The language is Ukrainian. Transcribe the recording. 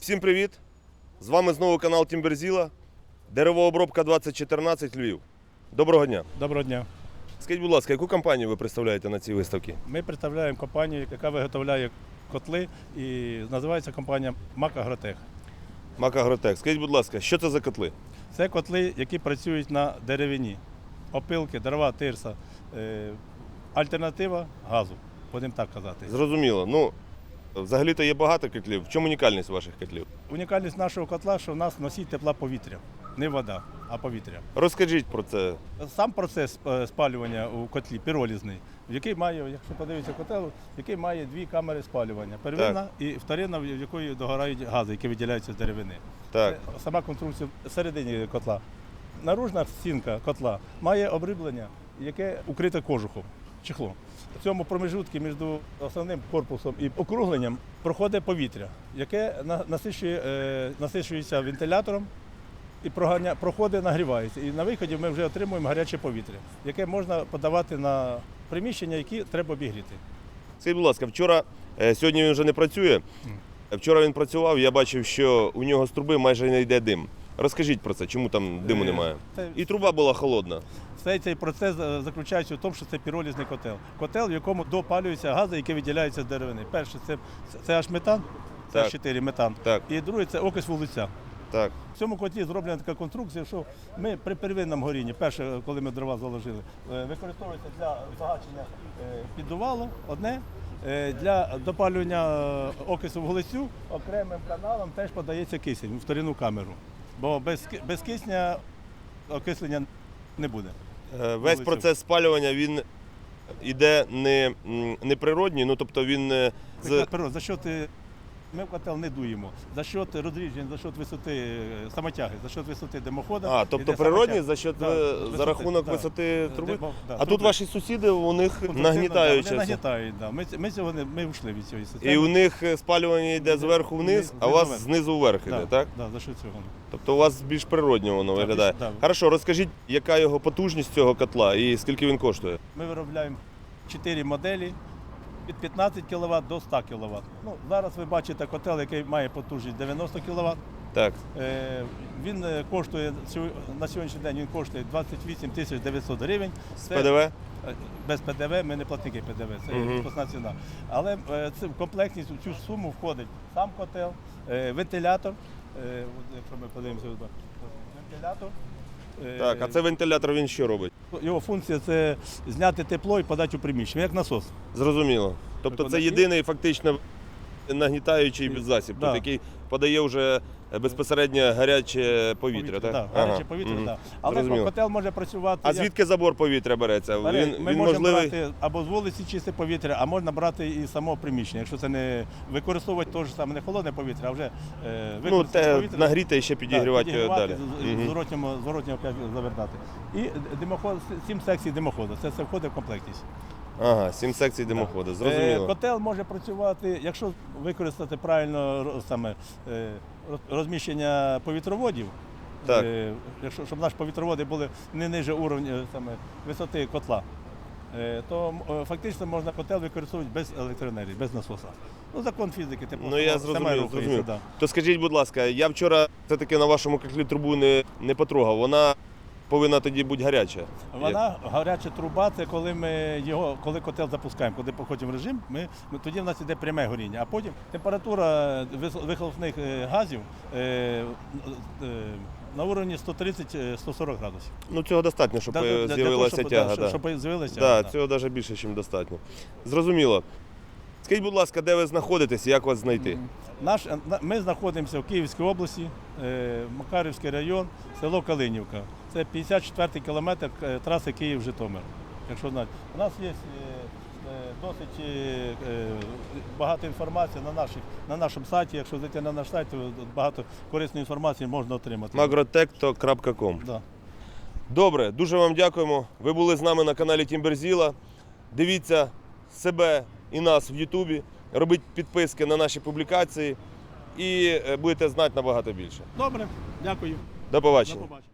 Всім привіт! З вами знову канал Тімберзіла, деревообробка 2014 Львів. Доброго дня! Доброго дня. Скажіть, будь ласка, яку компанію ви представляєте на цій виставці? Ми представляємо компанію, яка виготовляє котли і називається компанія Мак Агротех. Макагротек. Скажіть, будь ласка, що це за котли? Це котли, які працюють на деревині. Опилки, дрова, тирса. Е, Альтернатива газу, будемо так казати. Зрозуміло. Ну, взагалі-то є багато котлів. В чому унікальність ваших котлів? Унікальність нашого котла, що в нас носій тепла повітря. Не вода, а повітря. Розкажіть про це. Сам процес е, спалювання у котлі піролізний, в який має, якщо подивитися котел, який має дві камери спалювання. Первинна і вторинна, в якої догорають гази, які виділяються з деревини. Так, Це сама конструкція всередині котла. Наружна стінка котла має обриблення, яке укрите кожухом, чехлом. В цьому промежутку між основним корпусом і округленням проходить повітря, яке на- насичує, е, насичується вентилятором і проганя- проходить, нагрівається. І на виході ми вже отримуємо гаряче повітря, яке можна подавати на приміщення, які треба обігріти. скажіть, будь ласка, вчора, е, сьогодні він вже не працює. Вчора він працював, я бачив, що у нього з труби майже не йде дим. Розкажіть про це, чому там диму Е, немає? І труба була холодна. Цей цей процес е, заключається в тому, що це піролізний котел. Котел, в якому допалюються гази, які виділяються з деревини. Перше це, це аж метан, це аж 4 метан. Так, І друге це окись вуглеця. так. В цьому котлі зроблена така конструкція, що ми при первинному горінні, перше, коли ми дрова заложили, е, використовується для загачення піддувало одне. Для допалювання окису вуглецю окремим каналом теж подається кисень в вторинну камеру. Бо без, без кисня окислення не буде. Е, Весь процес спалювання він іде не, не природній, ну тобто він е, з. За що е, ми в котел не дуємо. За счет розріджень, за счет висоти е, самотяги, за счет висоти димохода. а, тобто йде самотяг. за счет Да, е, за рахунок да. висоти труби. Димо- да, А тут ваші сусіди у них нагнітають. да, Вони нагнітають, да. Ми, ми цього не ми ушли від цієї системи. І у них е, спалювання йде зверху вниз, а у вас знизу вверх да, іде, так? Да, за що цього? Тобто у вас більш природньо воно Так, виглядає. більш- да. Хорошо, розкажіть, яка його потужність цього котла і скільки він коштує? Ми виробляємо 4 моделі від 15 кВт до 100 кВт. Ну, зараз ви бачите котел, який має потужність 90 кВт. Так, Е, Він е, коштує на сьогоднішній день він коштує 28 тисяч 900 гривень. з Це- ПДВ? Е, Без ПДВ, ми не платники ПДВ, це відпускна ціна. Але е, це в комплектність у цю суму входить сам котел, е, вентилятор. е, Якщо ми подивимося, вентилятор. Так, а це вентилятор він що робить? Його функція це зняти тепло і подати у приміщення, як насос. Зрозуміло. Тобто це єдиний фактично нагнітаючий засіб, Да. тут, який подає вже безпосередньо гаряче повітря, так? Да, Ага, гаряче повітря, мгм. так. Але Зрозуміло. котел може працювати. А як- звідки забор повітря береться? Бере- Він, ми він можемо можливий. брати або з вулиці чисте повітря, а можна брати і з самого приміщення, якщо це не використовувати те ж саме не холодне повітря, а вже е, Ну, використати те повітря. нагріти і ще підігрівати його далі. з- з- Мгм. Опять завертати. І димоход, сім секцій димоходу. Це все входить в комплектність. Ага, сім секцій димоходу. Зрозуміло. Е, Котел може працювати, якщо використати правильно ро- саме е, роз- розміщення повітроводів. Так. е, Якщо щоб наші повітроводи були не ниже уровня саме висоти котла, е, то м, е, фактично можна котел використовувати без електроенергії, без насоса. Ну, закон фізики, типу, Ну я зрозумів, зрозумів. То скажіть, будь ласка, я вчора все-таки на вашому котлі трубу не, не потрогав. Вона повинна тоді бути гаряча. Вона гаряча труба, це коли ми його, коли котел запускаємо, коли походимо в режим, ми, ми тоді в нас іде пряме горіння. А потім температура вихлопних е, газів е, е, на уровні 130-140 градусів. Ну цього достатньо, щоб Для- е, з'явилася щоб, тяга. да, да. щоб, щоб з'явилася Да, да. цього навіть більше, ніж достатньо. Зрозуміло. Скажіть, будь ласка, де ви знаходитесь і як вас знайти? Наш, ми знаходимося в Київській області, е, Макарівський район, село Калинівка. Це 54-й кілометр е, траси Київ-Житомир. Якщо знати. У нас є е, е, досить багато інформації на, наших, на нашому сайті. Якщо зайти на наш сайт, то багато корисної інформації можна отримати. magrotecto.com Да. Добре, дуже вам дякуємо. Ви були з нами на каналі Тімберзіла. Дивіться себе і нас в Ютубі. Робіть підписки на наші публікації і будете знати набагато більше. Добре, дякую. До До побачення. побачення.